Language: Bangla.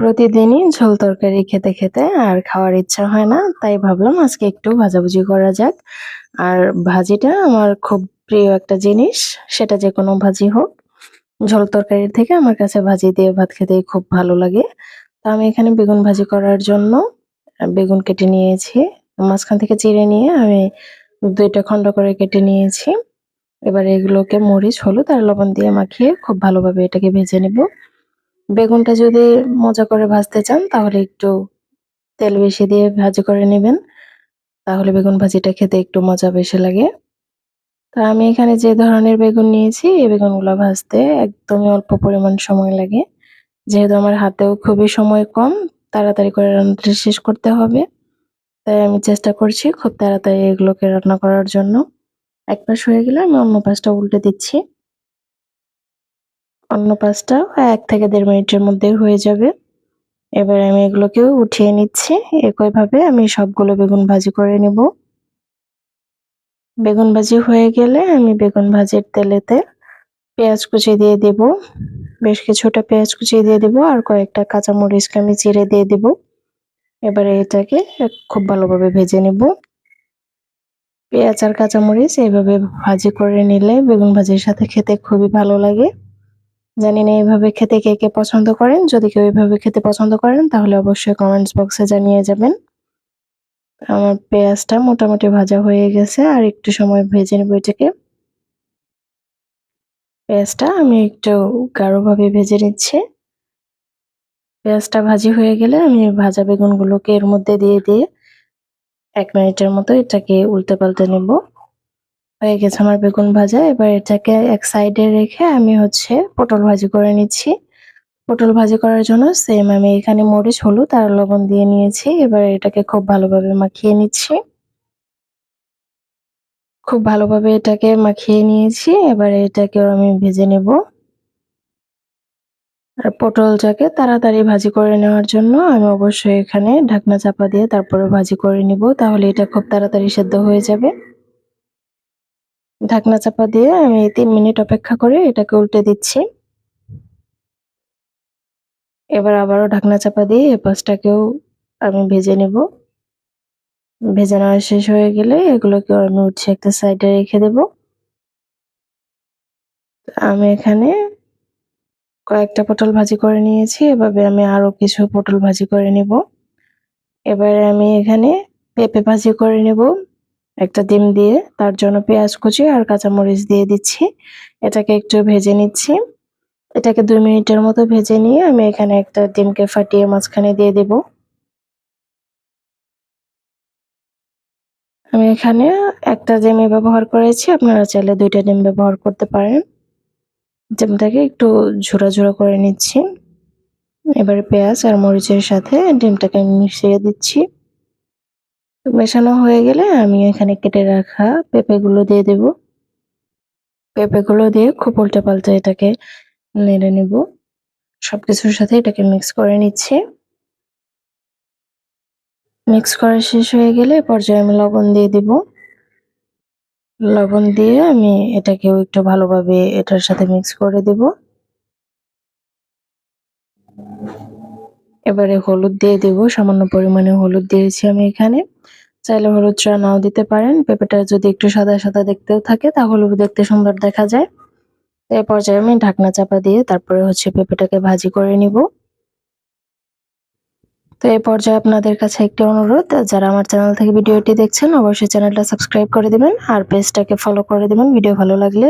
প্রতিদিনই ঝোল তরকারি খেতে খেতে আর খাওয়ার ইচ্ছা হয় না, তাই ভাবলাম আজকে একটু ভাজাভুজি করা যাক। আর ভাজিটা আমার খুব প্রিয় একটা জিনিস, সেটা যে কোনো ভাজি হোক। ঝোল তরকারির থেকে আমার কাছে ভাজি দিয়ে ভাত খেতেই খুব ভালো লাগে। তো আমি এখানে বেগুন ভাজি করার জন্য বেগুন কেটে নিয়েছি। মাঝখান থেকে চিড়ে নিয়ে আমি দুইটা খণ্ড করে কেটে নিয়েছি। এবার এগুলোকে মরিচ, হলুদ আর লবণ দিয়ে মাখিয়ে খুব ভালোভাবে এটাকে ভেজে নেব। বেগুনটা যদি মজা করে ভাজতে চান, তাহলে একটু তেল বেশি দিয়ে ভাজি করে নেবেন। তাহলে বেগুন ভাজিটা খেতে একটু মজা বেশি লাগে। তা আমি এখানে যে ধরনের বেগুন নিয়েছি, এই বেগুনগুলো ভাজতে একদমই অল্প পরিমাণ সময় লাগে। যেহেতু আমার হাতেও খুবই সময় কম, তাড়াতাড়ি করে রান্নাটা শেষ করতে হবে। তাই আমি চেষ্টা করছি খুব তাড়াতাড়ি এগুলোকে রান্না করার জন্য। এক পাশ হয়ে গেলে আমি অন্য পাশটা উল্টে দিচ্ছি। অন্য পাঁচটা এক থেকে দেড় মিনিটের মধ্যে হয়ে যাবে। এবার আমি এগুলোকেও উঠিয়ে নিচ্ছি। একইভাবে আমি সবগুলো বেগুন ভাজি করে নেব। বেগুন ভাজি হয়ে গেলে আমি বেগুন ভাজির তেলেতে পেঁয়াজ কুচি দিয়ে দেব। বেশ কিছুটা পেঁয়াজ কুচি দিয়ে দেব আর কয়েকটা কাঁচামরিচকে আমি চিড়ে দিয়ে দেব। এবারে এটাকে খুব ভালোভাবে ভেজে নেব। পেঁয়াজ আর কাঁচামরিচ এইভাবে ভাজি করে নিলে বেগুন ভাজির সাথে খেতে খুবই ভালো লাগে। জানি না এইভাবে খেতে কে কে পছন্দ করেন। যদি কেউ এইভাবে খেতে পছন্দ করেন, তাহলে অবশ্যই কমেন্টস বক্সে জানিয়ে যাবেন। আমার পেঁয়াজটা মোটামুটি ভাজা হয়ে গেছে, আর একটু সময় ভেজে নেব এটাকে। পেঁয়াজটা আমি একটু গাঢ়ভাবে ভেজে নিচ্ছি। পেঁয়াজটা ভাজি হয়ে গেলে আমি ভাজা বেগুনগুলোকে এর মধ্যে দিয়ে দিয়ে এক মিনিটের মতো এটাকে উল্টে পাল্টে নেব। হয়ে গেছে আমার বেগুন ভাজা। এবার এটাকে এক সাইডে রেখে আমি হচ্ছে পটল ভাজি করে নিচ্ছি। পটল ভাজি করার জন্য সেম আমি এখানে মরিচ, হলুদ আর লবণ দিয়ে নিয়েছি। এবার এটাকে খুব ভালোভাবে মাখিয়ে নিচ্ছি। খুব ভালোভাবে এটাকে মাখিয়ে নিয়েছি। এবার এটাকেও আমি ভেজে নেব। আর পটলটাকে তাড়াতাড়ি ভাজি করে নেওয়ার জন্য আমি অবশ্যই এখানে ঢাকনা চাপা দিয়ে তারপরে ভাজি করে নিব। তাহলে এটা খুব তাড়াতাড়ি সেদ্ধ হয়ে যাবে। ঢাকনা চাপা দিয়ে আমি তিন মিনিট অপেক্ষা করে এটাকে উল্টে দিচ্ছি। এবার আবারও ঢাকনা চাপা দিয়ে এ পাশটাকেও আমি ভেজে নেব। ভেজে নেওয়া শেষ হয়ে গেলে এগুলোকে আমি উঠছে একটা সাইডে রেখে দেব। আমি এখানে কয়েকটা পটল ভাজি করে নিয়েছি, এভাবে আমি আরও কিছু পটল ভাজি করে নিব। এবারে আমি এখানে পেঁপে ভাজি করে নেব। একটা ডিম দিয়ে তার জন্য পেঁয়াজ কুচি আর কাঁচামরিচ দিয়ে দিচ্ছি। এটাকে একটু ভেজে নিচ্ছি। এটাকে দুই মিনিটের মতো ভেজে নিয়ে আমি এখানে একটা ডিমকে ফাটিয়ে মাঝখানে দিয়ে দেব। আমি এখানে একটা ডিমে ব্যবহার করেছি। আপনারা চাইলে দুইটা ডিম ব্যবহার করতে পারেন। ডিমটাকে একটু ঝোড়া ঝোড়া করে নিচ্ছি। এবারে পেঁয়াজ আর মরিচের সাথে ডিমটাকে মিশিয়ে দিচ্ছি। মেশানো হয়ে গেলে আমি এখানে কেটে রাখা পেঁপেগুলো দিয়ে দেব। পেঁপেগুলো দিয়ে খুব উল্টে পাল্টে এটাকে নেড়ে নেব। সব কিছুর সাথে এটাকে মিক্স করে নিচ্ছি। মিক্স করা শেষ হয়ে গেলে পর্যায়ে আমি লবণ দিয়ে দিব। লবণ দিয়ে আমি এটাকেও একটু ভালোভাবে এটার সাথে মিক্স করে দেব। এবারে হলুদ দিয়ে দেব, সামান্য পরিমাণে হলুদ দিয়েছি আমি এখানে। চাইলে হলুদ হলুদটা নাও দিতে পারেন, পেঁপেটা যদি একটু সাদা সাদা দেখতেও থাকে তাহলে দেখতে সুন্দর দেখা যায়। তো এই পর্যায়ে আমি ঢাকনা চাপা দিয়ে তারপরে হচ্ছে পেঁপেটাকে ভাজি করে নিব। তো এই পর্যায়ে আপনাদের কাছে একটি অনুরোধ, যারা আমার চ্যানেল থেকে ভিডিওটি দেখছেন, অবশ্যই চ্যানেলটা সাবস্ক্রাইব করে দিবেন, আর পেজটাকে ফলো করে দিবেন, ভিডিও ভালো লাগলে।